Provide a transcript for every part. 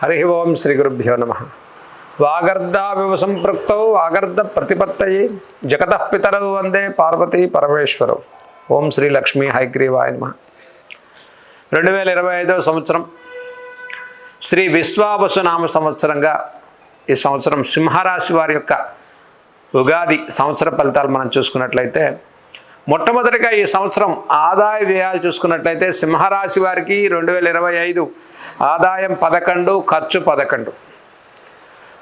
హరి ఓం శ్రీ గురుభ్యో నమ. వాగర్ధావివ సంపృక్తౌ వాగర్ధ ప్రతిపత్తయి. జగత పితరవు వందే పార్వతీ పరమేశ్వరవు ఓం శ్రీ లక్ష్మీ హైగ్రీవాయ నమ. రెండు వేల ఇరవై ఐదవ సంవత్సరం శ్రీ విశ్వావసు నామ సంవత్సరంగా ఈ సంవత్సరం సింహరాశి వారి యొక్క ఉగాది సంవత్సర ఫలితాలు మనం చూసుకున్నట్లయితే మొట్టమొదటిగా ఈ సంవత్సరం ఆదాయ వ్యయాలు చూసుకున్నట్లయితే సింహరాశి వారికి రెండు వేల ఇరవై ఐదు ఆదాయం పదకొండు ఖర్చు పదకొండు.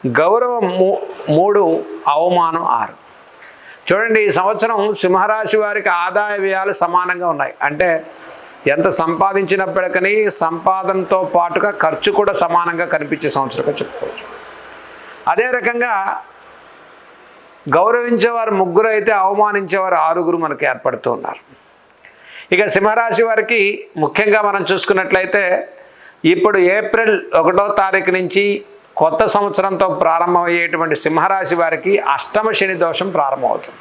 గౌరవం మూ మూడు అవమానం ఆరు. చూడండి ఈ సంవత్సరం సింహరాశి వారికి ఆదాయ వ్యయాలు సమానంగా ఉన్నాయి. అంటే ఎంత సంపాదించినప్పటికీ సంపాదనతో పాటుగా ఖర్చు కూడా సమానంగా కనిపించే సంవత్సరంగా చెప్పుకోవచ్చు. అదే రకంగా గౌరవించేవారు ముగ్గురు అయితే అవమానించేవారు ఆరుగురు మనకు ఏర్పడుతూ ఉన్నారు. ఇక సింహరాశి వారికి ముఖ్యంగా మనం చూసుకున్నట్లయితే ఇప్పుడు ఏప్రిల్ ఒకటో తారీఖు నుంచి కొత్త సంవత్సరంతో ప్రారంభమయ్యేటువంటి సింహరాశి వారికి అష్టమ శని దోషం ప్రారంభమవుతుంది.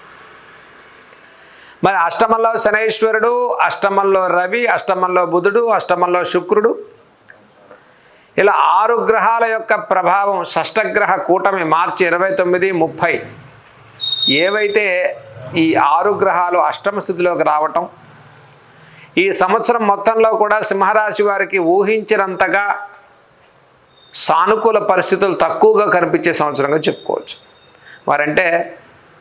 మరి అష్టమంలో శనైశ్వరుడు అష్టమంలో రవి అష్టమంలో బుధుడు అష్టమంలో శుక్రుడు. ఇలా ఆరు గ్రహాల యొక్క ప్రభావం షష్టగ్రహ కూటమి మార్చి ఇరవై తొమ్మిది ముప్పై. ఏవైతే ఈ ఆరు గ్రహాలు అష్టమ స్థితిలోకి రావటం ఈ సంవత్సరం మొత్తంలో కూడా సింహరాశి వారికి ఊహించినంతగా సానుకూల పరిస్థితులు తక్కువగా కనిపించే సంవత్సరంగా చెప్పుకోవచ్చు. వారంటే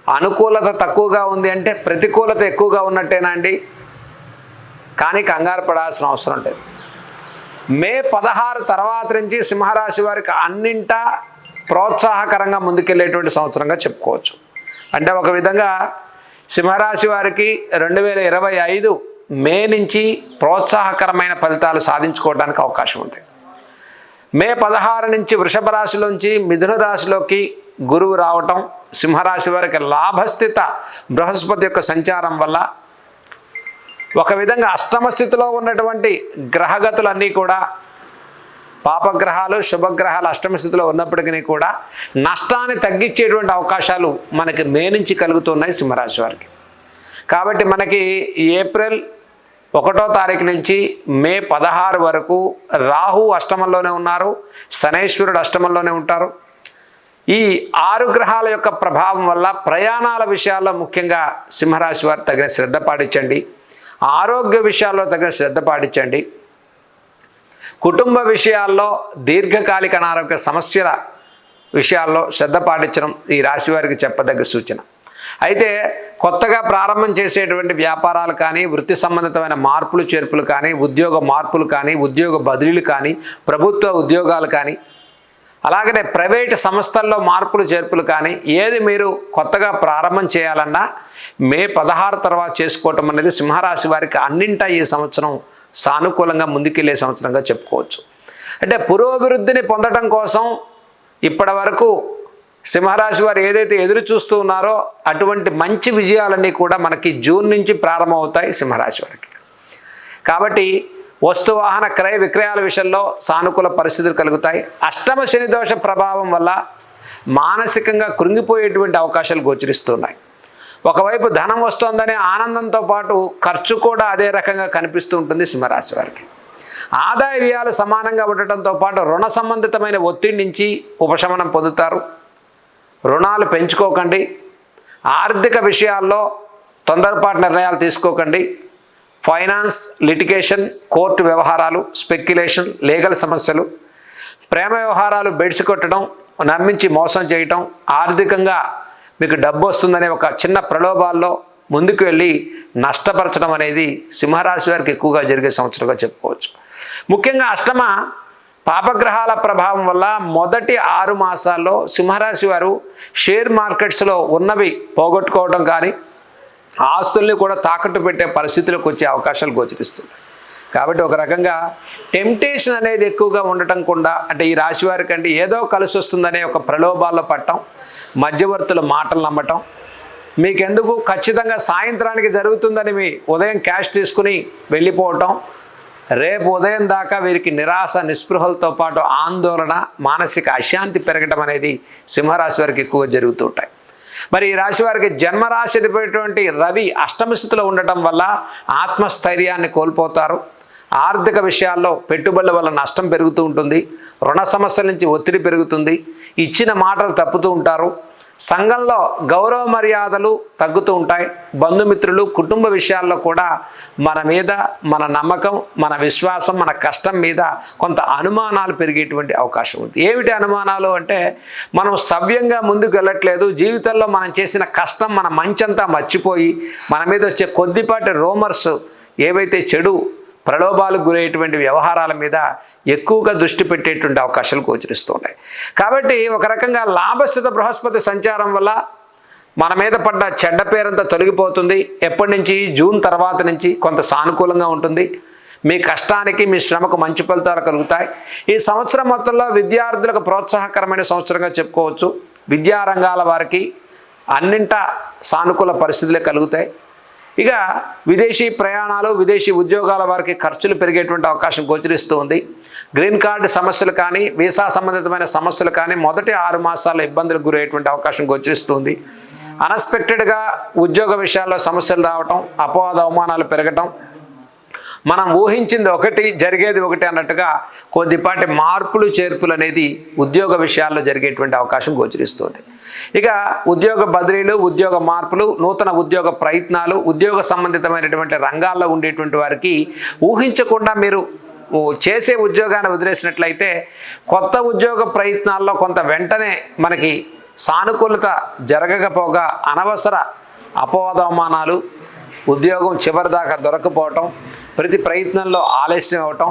అనుకూలత తక్కువగా ఉంది అంటే ప్రతికూలత ఎక్కువగా ఉన్నట్టేనా అండి? కానీ కంగారు పడాల్సిన అవసరం లేదు. మే పదహారు తర్వాత నుంచి సింహరాశి వారికి అన్నింటా ప్రోత్సాహకరంగా ముందుకెళ్ళేటువంటి సంవత్సరంగా చెప్పుకోవచ్చు. అంటే ఒక విధంగా సింహరాశి వారికి రెండు వేల ఇరవై ఐదు మే నుంచి ప్రోత్సాహకరమైన ఫలితాలు సాధించుకోవడానికి అవకాశం ఉంది. మే పదహారు నుంచి వృషభ రాశిలోంచి మిథున రాశిలోకి గురువు రావటం సింహరాశి వారికి లాభస్థిత బృహస్పతి యొక్క సంచారం వల్ల ఒక విధంగా అష్టమ స్థితిలో ఉన్నటువంటి గ్రహగతులన్నీ కూడా పాపగ్రహాలు శుభగ్రహాలు అష్టమ స్థితిలో ఉన్నప్పటికీ కూడా నష్టాన్ని తగ్గించేటువంటి అవకాశాలు మనకి మే నుంచి కలుగుతున్నాయి సింహరాశి వారికి. కాబట్టి మనకి ఏప్రిల్ ఒకటో తారీఖు నుంచి మే పదహారు వరకు రాహు అష్టమంలోనే ఉన్నారు శనేశ్వరుడు అష్టమంలోనే ఉంటారు. ఈ ఆరు గ్రహాల యొక్క ప్రభావం వల్ల ప్రయాణాల విషయాల్లో ముఖ్యంగా సింహరాశి వారు తగిన శ్రద్ధ పాటించండి. ఆరోగ్య విషయాల్లో తగిన శ్రద్ధ పాటించండి. కుటుంబ విషయాల్లో దీర్ఘకాలిక అనారోగ్య సమస్యల విషయాల్లో శ్రద్ధ పాటించడం ఈ రాశి వారికి చెప్పదగ్గ సూచన. అయితే కొత్తగా ప్రారంభం చేసేటువంటి వ్యాపారాలు కానీ వృత్తి సంబంధితమైన మార్పులు చేర్పులు కానీ ఉద్యోగ మార్పులు కానీ ఉద్యోగ బదిలీలు కానీ ప్రభుత్వ ఉద్యోగాలు కానీ అలాగనే ప్రైవేటు సంస్థల్లో మార్పులు చేర్పులు కానీ ఏది మీరు కొత్తగా ప్రారంభం చేయాలన్నా మే పదహారు తర్వాత చేసుకోవటం అనేది సింహరాశి వారికి అన్నింటా ఈ సంవత్సరం సానుకూలంగా ముందుకెళ్ళే సంవత్సరంగా చెప్పుకోవచ్చు. అంటే పురోభివృద్ధిని పొందడం కోసం ఇప్పటి వరకు సింహరాశి వారు ఏదైతే ఎదురు చూస్తూ ఉన్నారో అటువంటి మంచి విజయాలన్నీ కూడా మనకి జూన్ నుంచి ప్రారంభమవుతాయి సింహరాశి వారికి. కాబట్టి వస్తువాహన క్రయ విక్రయాల విషయంలో సానుకూల పరిస్థితులు కలుగుతాయి. అష్టమ శని దోష ప్రభావం వల్ల మానసికంగా కృంగిపోయేటువంటి అవకాశాలు గోచరిస్తున్నాయి. ఒకవైపు ధనం వస్తోందనే ఆనందంతో పాటు ఖర్చు కూడా అదే రకంగా కనిపిస్తూ ఉంటుంది సింహరాశి వారికి. ఆదాయ వ్యయాలు సమానంగా ఉండటంతో పాటు రుణ సంబంధితమైన ఒత్తిడి నుంచి ఉపశమనం పొందుతారు. రుణాలు పెంచుకోకండి. ఆర్థిక విషయాల్లో తొందరపాటు నిర్ణయాలు తీసుకోకండి. ఫైనాన్స్ లిటిగేషన్ కోర్టు వ్యవహారాలు స్పెక్యులేషన్ లీగల్ సమస్యలు ప్రేమ వ్యవహారాలు బెడిసి కొట్టడం నమ్మించి మోసం చేయటం ఆర్థికంగా మీకు డబ్బు వస్తుందనే ఒక చిన్న ప్రలోభాల్లో ముందుకు వెళ్ళి నష్టపరచడం అనేది సింహరాశి వారికి ఎక్కువగా జరిగే సంవత్సరంగా చెప్పుకోవచ్చు. ముఖ్యంగా అష్టమ పాపగ్రహాల ప్రభావం వల్ల మొదటి ఆరు మాసాల్లో సింహరాశి వారు షేర్ మార్కెట్స్లో ఉన్నవి పోగొట్టుకోవడం కానీ ఆస్తుల్ని కూడా తాకట్టు పెట్టే పరిస్థితులకు వచ్చే అవకాశాలు గోచరిస్తున్నాయి. కాబట్టి ఒక రకంగా టెంప్టేషన్ అనేది ఎక్కువగా ఉండటం కూడా అంటే ఈ రాశి వారికి ఏదో కలిసి వస్తుందనే ఒక ప్రలోభాల్లో పట్టడం మధ్యవర్తుల మాటలు నమ్మటం మీకెందుకు ఖచ్చితంగా సాయంత్రానికి జరుగుతుందని మీ ఉదయం క్యాష్ తీసుకుని వెళ్ళిపోవటం రేపు ఉదయం దాకా వీరికి నిరాశ నిస్పృహలతో పాటు ఆందోళన మానసిక అశాంతి పెరగటం అనేది సింహరాశి వారికి ఎక్కువగా జరుగుతుంటాయి మరి ఈ రాశి వారికి జన్మరాశి అధిపతిటువంటి రవి అష్టమ స్థితిలో ఉండటం వల్ల ఆత్మస్థైర్యాన్ని కోల్పోతారు. ఆర్థిక విషయాల్లో పెట్టుబడుల వల్ల నష్టం పెరుగుతూ ఉంటుంది. రుణ సమస్యల నుంచి ఒత్తిడి పెరుగుతుంది. ఇచ్చిన మాటలు తప్పుతూ ఉంటారు. సంఘంలో గౌరవ మర్యాదలు తగ్గుతూ ఉంటాయి. బంధుమిత్రులు కుటుంబ విషయాల్లో కూడా మన మీద మన నమ్మకం మన విశ్వాసం మన కష్టం మీద కొంత అనుమానాలు పెరిగేటువంటి అవకాశం ఉంది. ఏమిటి అనుమానాలు అంటే మనం సవ్యంగా ముందుకు వెళ్ళట్లేదు. జీవితంలో మనం చేసిన కష్టం మన మంచంతా మర్చిపోయి మన మీద వచ్చే కొద్దిపాటి రోమర్స్ ఏవైతే చెడు ప్రలోభాలకు గురయ్యేటువంటి వ్యవహారాల మీద ఎక్కువగా దృష్టి పెట్టేటువంటి అవకాశాలు గోచరిస్తున్నాయి. కాబట్టి ఒక రకంగా లాభస్థిత బృహస్పతి సంచారం వల్ల మన మీద పడ్డ చెడ్డ పేరంతా తొలగిపోతుంది. ఎప్పటి నుంచి? జూన్ తర్వాత నుంచి కొంత సానుకూలంగా ఉంటుంది. మీ కష్టానికి మీ శ్రమకు మంచి ఫలితాలు కలుగుతాయి. ఈ సంవత్సరం మొత్తంలో విద్యార్థులకు ప్రోత్సాహకరమైన సంవత్సరంగా చెప్పుకోవచ్చు. విద్యారంగాల వారికి అన్నింట సానుకూల పరిస్థితులే కలుగుతాయి. ఇక విదేశీ ప్రయాణాలు విదేశీ ఉద్యోగాల వారికి ఖర్చులు పెరిగేటువంటి అవకాశం గోచరిస్తూ ఉంది. గ్రీన్ కార్డు సమస్యలు కానీ వీసా సంబంధితమైన సమస్యలు కానీ మొదటి ఆరు మాసాల ఇబ్బందులకు గురయ్యేటువంటి అవకాశం గోచరిస్తుంది అన్ఎక్స్పెక్టెడ్గా ఉద్యోగ విషయాల్లో సమస్యలు రావటం అపవాద అవమానాలు పెరగటం మనం ఊహించింది ఒకటి జరిగేది ఒకటి అన్నట్టుగా కొద్దిపాటి మార్పులు చేర్పులు అనేది ఉద్యోగ విషయాల్లో జరిగేటువంటి అవకాశం గోచరిస్తుంది. ఇక ఉద్యోగ బదిలీలు ఉద్యోగ మార్పులు నూతన ఉద్యోగ ప్రయత్నాలు ఉద్యోగ సంబంధితమైనటువంటి రంగాల్లో ఉండేటువంటి వారికి ఊహించకుండా మీరు చేసే ఉద్యోగాన్ని వదిలేసినట్లయితే కొత్త ఉద్యోగ ప్రయత్నాల్లో కొంత వెంటనే మనకి సానుకూలత జరగకపోగా అనవసర అపవాదవమానాలు ఉద్యోగం చివరిదాకా దొరకపోవటం ప్రతి ప్రయత్నంలో ఆలస్యం అవటం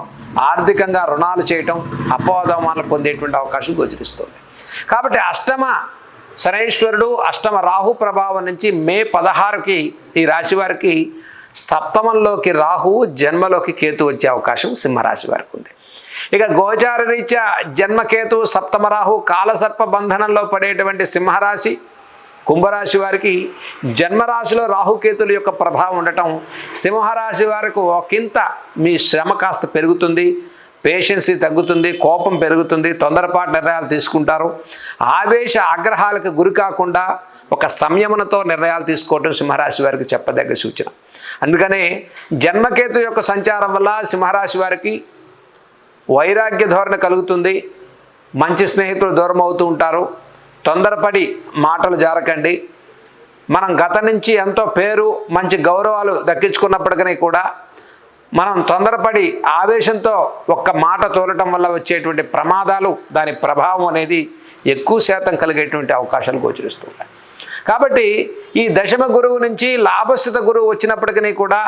ఆర్థికంగా రుణాలు చేయటం అపవాదవమానాలు పొందేటువంటి అవకాశం గోచరిస్తుంది. కాబట్టి అష్టమ శనైశ్వరుడు అష్టమ రాహు ప్రభావం నుంచి మే పదహారుకి ఈ రాశి వారికి సప్తమంలోకి రాహువు జన్మలోకి కేతు వచ్చే అవకాశం సింహరాశి వారికి ఉంది. ఇక గోచార రీత్యా జన్మకేతు సప్తమ రాహు కాలసర్ప బంధనంలో పడేటువంటి సింహరాశి కుంభరాశి వారికి జన్మరాశిలో రాహుకేతుల యొక్క ప్రభావం ఉండటం సింహరాశి వారికి ఒకంత మీ శ్రమ కాస్త పెరుగుతుంది పేషెన్సీ తగ్గుతుంది కోపం పెరుగుతుంది తొందరపాటు నిర్ణయాలు తీసుకుంటారు. ఆవేశ ఆగ్రహాలకు గురి కాకుండా ఒక సంయమనతో నిర్ణయాలు తీసుకోవటం సింహరాశి వారికి చెప్పదగ్గ సూచన. అందుకనే జన్మకేతు యొక్క సంచారం వల్ల సింహరాశి వారికి వైరాగ్య ధోరణి కలుగుతుంది మంచి స్నేహితులు దూరం అవుతూ ఉంటారు. తొందరపడి మాటలు జారకండి. మనం గత నుంచి ఎంతో పేరు మంచి గౌరవాలు దక్కించుకున్నప్పటికీ కూడా మనం తొందరపడి ఆవేశంతో ఒక్క మాట తోలటం వల్ల వచ్చేటువంటి ప్రమాదాలు దాని ప్రభావం అనేది ఎక్కువ శాతం కలిగేటువంటి అవకాశాలు గోచరిస్తున్నాయి. కాబట్టి ఈ దశమ గురువు నుంచి లాభస్థిత గురువు వచ్చినప్పటికీ కూడా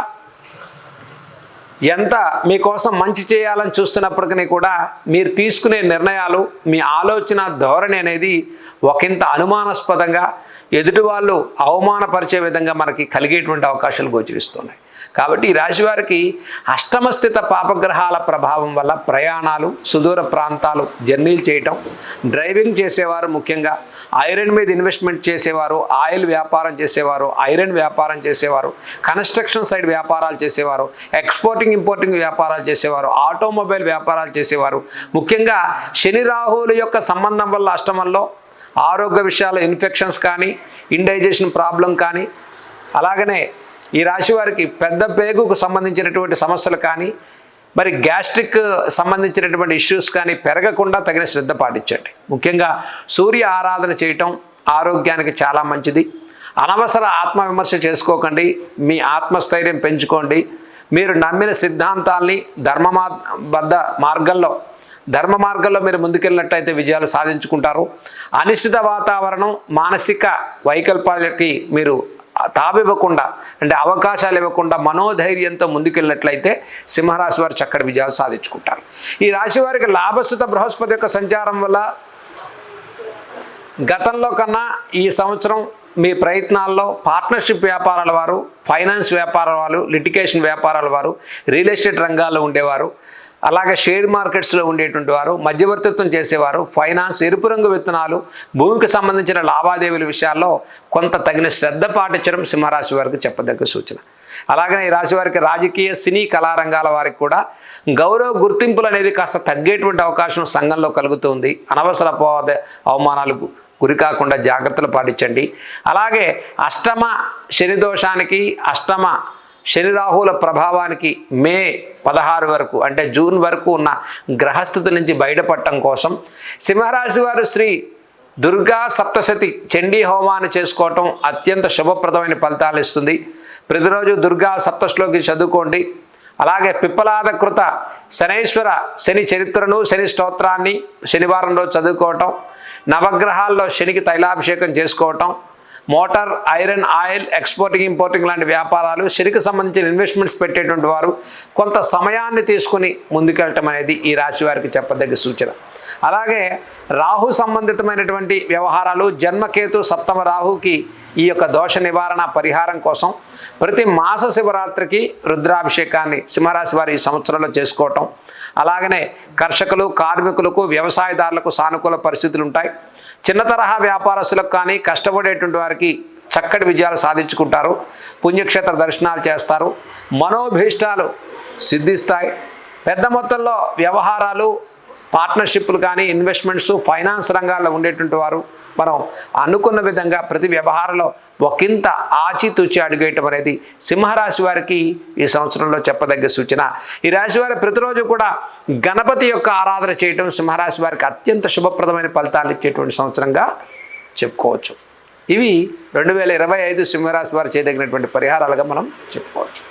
ఎంత మీకోసం మంచి చేయాలని చూస్తున్నప్పటికీ కూడా మీరు తీసుకునే నిర్ణయాలు మీ ఆలోచన ధోరణి అనేది ఒకంత అనుమానాస్పదంగా ఎదుటి వాళ్ళు అవమానపరిచే విధంగా మనకి కలిగేటువంటి అవకాశాలు గోచరిస్తున్నాయి. కాబట్టి ఈ రాశి వారికి పాపగ్రహాల ప్రభావం వల్ల ప్రయాణాలు సుదూర ప్రాంతాలు జర్నీలు చేయటం డ్రైవింగ్ చేసేవారు ముఖ్యంగా ఐరన్ మీద ఇన్వెస్ట్మెంట్ చేసేవారు ఆయిల్ వ్యాపారం చేసేవారు ఐరన్ వ్యాపారం చేసేవారు కన్స్ట్రక్షన్ సైడ్ వ్యాపారాలు చేసేవారు ఎక్స్పోర్టింగ్ ఇంపోర్టింగ్ వ్యాపారాలు చేసేవారు ఆటోమొబైల్ వ్యాపారాలు చేసేవారు. ముఖ్యంగా శని రాహువుల యొక్క సంబంధం వల్ల అష్టమంలో ఆరోగ్య విషయాల ఇన్ఫెక్షన్స్ కానీ ఇండైజెషన్ ప్రాబ్లం కానీ అలాగనే ఈ రాశి వారికి పెద్ద పేగుకు సంబంధించినటువంటి సమస్యలు కానీ మరి గ్యాస్ట్రిక్ సంబంధించినటువంటి ఇష్యూస్ కానీ పెరగకుండా తగిన శ్రద్ధ పాటించండి. ముఖ్యంగా సూర్య ఆరాధన చేయటం ఆరోగ్యానికి చాలా మంచిది. అనవసర ఆత్మవిమర్శ చేసుకోకండి మీ ఆత్మస్థైర్యం పెంచుకోండి. మీరు నమ్మిన సిద్ధాంతాల్ని ధర్మ బద్ద మార్గంలో ధర్మ మార్గంలో మీరు ముందుకెళ్ళినట్టయితే విజయాలు సాధించుకుంటారు. అనిశ్చిత వాతావరణం మానసిక వైకల్పాలకి మీరు తావివ్వకుండా అంటే అవకాశాలు ఇవ్వకుండా మనోధైర్యంతో ముందుకెళ్ళినట్లయితే సింహరాశి వారు చక్కటి విజయాలు సాధించుకుంటారు. ఈ రాశి వారికి లాభస్థిత బృహస్పతి యొక్క సంచారం వల్ల గతంలో కన్నా ఈ సంవత్సరం మీ ప్రయత్నాల్లో పార్ట్నర్షిప్ వ్యాపారాల వారు ఫైనాన్స్ వ్యాపారాల వారు లిటికేషన్ వ్యాపారాల వారు రియల్ ఎస్టేట్ రంగాల్లో ఉండేవారు. అలాగే షేర్ మార్కెట్స్లో ఉండేటువంటి వారు మధ్యవర్తిత్వం చేసేవారు ఫైనాన్స్ ఎరుపు రంగు విత్తనాలు భూమికి సంబంధించిన లావాదేవీల విషయాల్లో కొంత తగిన శ్రద్ధ పాటించడం సింహరాశి వారికి చెప్పదగ్గ సూచన. అలాగనే ఈ రాశి వారికి రాజకీయ సినీ కళారంగాల వారికి కూడా గౌరవ గుర్తింపులు అనేది కాస్త తగ్గేటువంటి అవకాశం సంఘంలో కలుగుతుంది అనవసర అపవాద అవమానాలకు గురి కాకుండా జాగ్రత్తలు పాటించండి. అలాగే అష్టమ శని దోషానికి అష్టమ శనిరాహుల ప్రభావానికి మే పదహారు వరకు అంటే జూన్ వరకు ఉన్న గ్రహస్థితి నుంచి బయటపడటం కోసం సింహరాశి వారు శ్రీ దుర్గా సప్తశతి చండీ హోమాన్ని చేసుకోవటం అత్యంత శుభప్రదమైన ఫలితాలు ఇస్తుంది. ప్రతిరోజు దుర్గా సప్తశ్లోకి చదువుకోండి. అలాగే పిప్పలాదకృత శనైశ్వర శని చరిత్రను శని స్తోత్రాన్ని శనివారం రోజు చదువుకోవటం నవగ్రహాల్లో శనికి తైలాభిషేకం చేసుకోవటం motor iron oil exporting importing లాంటి వ్యాపారాలు సిరికి సంబంధించిన ఇన్వెస్ట్మెంట్స్ పెట్టేటువంటి వారు కొంత సమయాన్ని తీసుకుని ముందుకెళ్ళటం అనేది ఈ రాశి వారికి చెప్పదగ్గ సూచన. అలాగే రాహు సంబంధితమైనటువంటి వ్యవహారాలు జన్మకేతు సప్తమ రాహుకి ఈ యొక్క దోష నివారణ పరిహారం కోసం ప్రతి మాస శివరాత్రికి రుద్రాభిషేకాన్ని సింహరాశి వారి ఈ సంవత్సరంలో చేసుకోవటం. అలాగనే కర్షకులు కార్మికులకు వ్యవసాయదారులకు సానుకూల పరిస్థితులు ఉంటాయి. చిన్న తరహా వ్యాపారస్తులకు కానీ కష్టపడేటువంటి వారికి చక్కటి విజయాలు సాధించుకుంటారు. పుణ్యక్షేత్ర దర్శనాలు చేస్తారు. మనోభీష్టాలు సిద్ధిస్తాయి. పెద్ద మొత్తంలో వ్యవహారాలు పార్ట్నర్షిప్లు కానీ ఇన్వెస్ట్మెంట్స్ ఫైనాన్స్ రంగాల్లో ఉండేటువంటి వారు మనం అనుకున్న విధంగా ప్రతి వ్యవహారంలో ఒకంత ఆచితూచి అడుగేయటం అనేది సింహరాశి వారికి ఈ సంవత్సరంలో చెప్పదగ్గ సూచన. ఈ రాశి వారు ప్రతిరోజు కూడా గణపతి యొక్క ఆరాధన చేయటం సింహరాశి వారికి అత్యంత శుభప్రదమైన ఫలితాలు ఇచ్చేటువంటి సంవత్సరంగా చెప్పుకోవచ్చు. ఇవి రెండు వేల ఇరవై ఐదు సింహరాశి వారు చేయదగినటువంటి పరిహారాలుగా మనం చెప్పుకోవచ్చు.